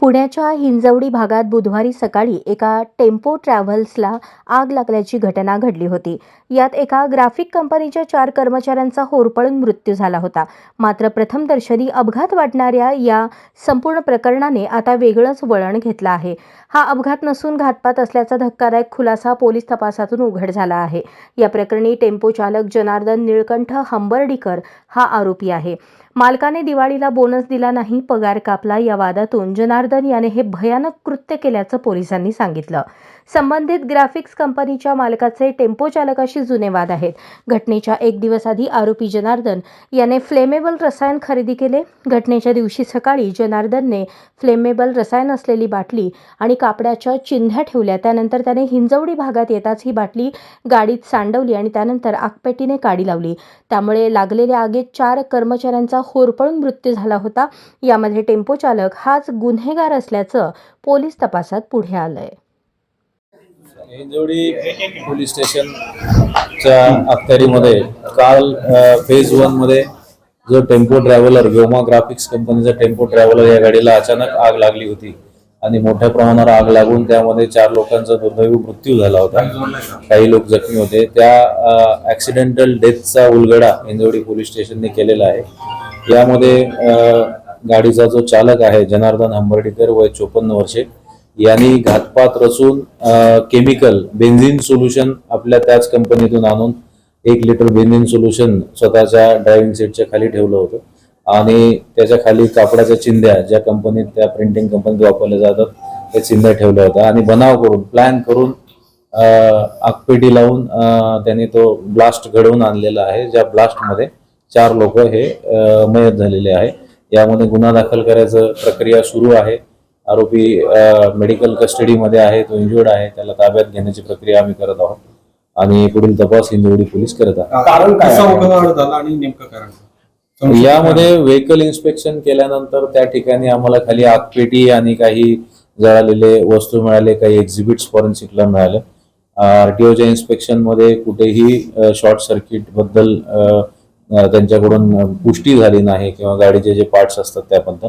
पुण्याच्या हिंजवडी भागात बुधवारी सकाळी एका टेम्पो ट्रॅव्हल्सला आग लागल्याची घटना घडली होती. यात एका ग्राफिक कंपनीच्या चार कर्मचाऱ्यांचा होरपळून मृत्यू झाला होता. मात्र प्रथमदर्शनी अपघात वाटणाऱ्या या संपूर्ण प्रकरणाने आता वेगळंच वळण घेतलं आहे. हा अपघात नसून घातपात असल्याचा धक्कादायक खुलासा पोलीस तपासातून उघड झाला आहे. या प्रकरणी टेम्पो चालक जनार्दन निळकंठ हंबर्डीकर हा आरोपी आहे. मालकाने दिवाळीला बोनस दिला नाही पगार कापला या वादातून. जनार्दन याने हे भयानक कृत्य केल्याचं पोलिसांनी सांगितलं. संबंधित ग्राफिक्स कंपनीच्या मालकाचे टेम्पो चालकाशी जुने वाद आहेत. घटनेच्या एक दिवस आधी आरोपी जनार्दन याने फ्लेमेबल रसायन खरेदी केले. घटनेच्या दिवशी सकाळी जनार्दनने फ्लेमेबल रसायन असलेली बाटली आणि कापडाच्या चिन्ह्या ठेवल्या. त्यानंतर त्याने हिंजवडी भागात येताच ही बाटली गाडीत सांडवली आणि त्यानंतर आगपेटीने काडी लावली. त्यामुळे लागलेल्या आगीत चार कर्मचाऱ्यांचा होरपळून मृत्यू झाला होता. यामध्ये टेम्पो चालक हाच गुन्हेगार असल्याचं पोलीस तपासात पुढे आलंय. हिंजवडी पोलीस स्टेशनच्या अखत्यारीमध्ये काल फेज वनमध्ये जो टेम्पो ट्रॅव्हलर व्योमा ग्राफिक्स कंपनीचा टेम्पो ट्रॅव्हलर या गाडीला अचानक आग लागली होती. आणि मोठ्या प्रमाणावर आग लागून त्यामध्ये चार लोकांचा दुर्दैवी मृत्यू झाला होता. काही लोक जखमी होते. त्या ऍक्सिडेंटल डेथचा उलगडा हिंजवडी पोलीस स्टेशनने केलेला आहे. यामध्ये गाडीचा जो चालक आहे जनार्दन हंबर्डीकर वय चोपन्न वर्षे यांनी घातपात रचून केमिकल बेन्झिन सोल्युशन आपल्या त्याच कंपनीतून आणून एक लिटर बेन्झिन सोल्युशन स्वतःच्या ड्रायव्हिंग सीटच्या खाली ठेवलं होतं. आणि त्याच्याखाली कापडाच्या चिंध्या ज्या कंपनीत त्या प्रिंटिंग कंपनीत वापरल्या जातात त्या चिंध्या ठेवल्या होत्या. आणि बनाव करून प्लॅन करून आगपेटी लावून त्याने त्यांनी तो ब्लास्ट घडवून आणलेला आहे ज्या ब्लास्टमध्ये चार लोक हे मयत झालेले आहे. यामध्ये गुन्हा दाखल करायचं प्रक्रिया सुरू आहे. आरोपी मेडिकल कस्टडीमध्ये आहे तो इंजुर्ड आहे त्याला ताब्यात घेण्याची प्रक्रिया आम्ही करत आहोत. आणि पुढील तपास हिंजवडी पोलीस करत आहेत. कारण झाला आणि नेमकं कारण यामध्ये व्हेकल इन्स्पेक्शन केल्यानंतर त्या ठिकाणी आम्हाला खाली आगपेटी आणि काही जळालेले वस्तू मिळाले काही एक्झिबिट्स फॉरेन्सिकला मिळाले. आरटीओच्या इन्स्पेक्शनमध्ये कुठेही शॉर्ट सर्किटबद्दल त्यांच्याकडून पुष्टी झाली नाही किंवा गाडीचे जे पार्ट्स असतात त्याबद्दल.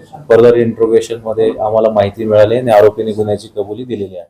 फर्दर इंट्रोगेशनमध्ये आम्हाला माहिती मिळाली आणि आरोपीने गुन्ह्याची कबुली दिलेली आहे.